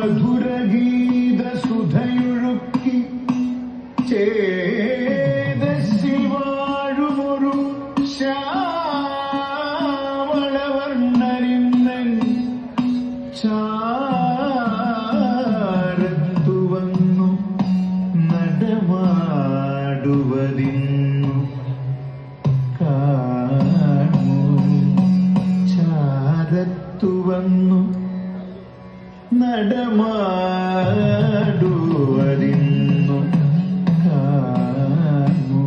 my Buddha നടമാടുവരിന്നു കാണു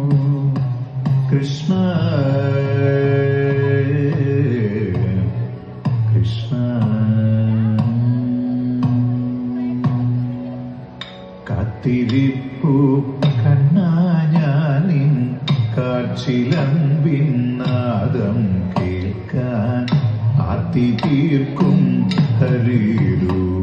കേൾക്കാൻ ആത്തി തീർക്കും ഹരിരൂ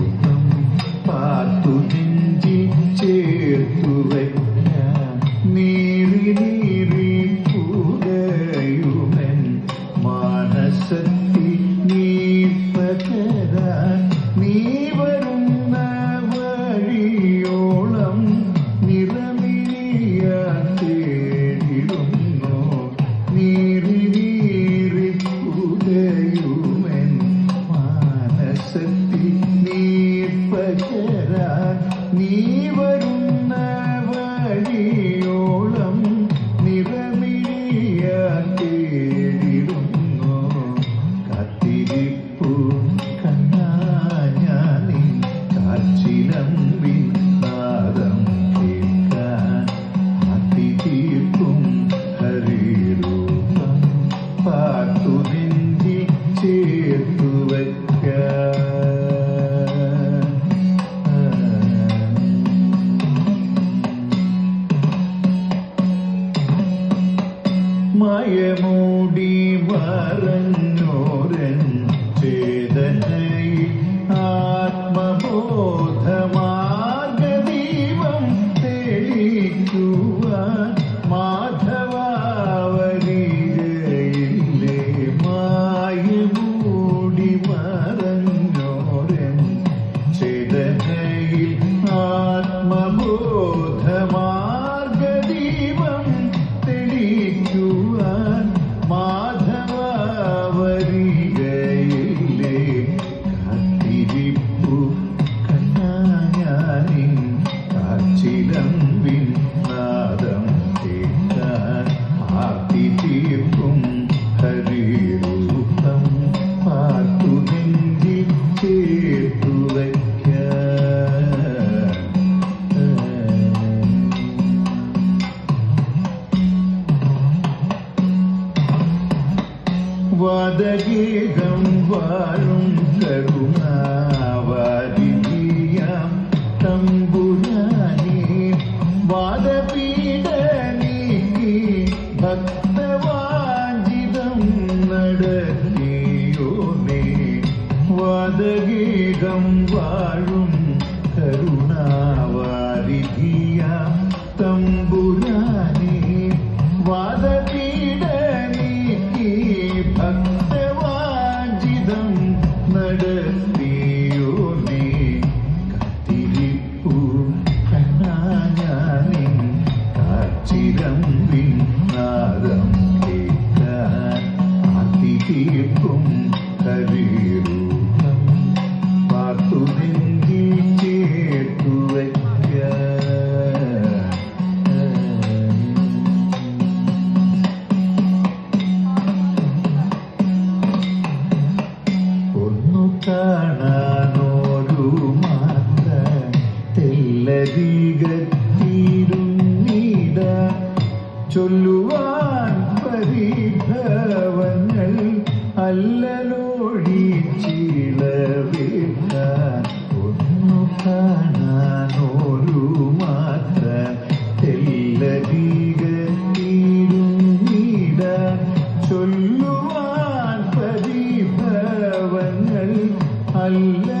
நாதகீதம் வாழும் கருணா. നദികത്തിരുന്നിട ചൊല്ലുവാൻ പരിഭവങ്ങൾ അല്ലലോടി ചിളവിട്ട ഒന്നു കാണാൻ ഒരു മാത്ര തെല്ലതികത്തിരുന്നിട ചൊല്ലുവാൻ പരിഭവങ്ങൾ അല്ല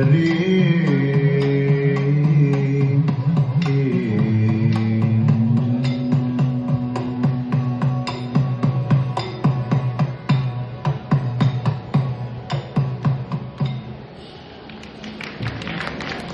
Hari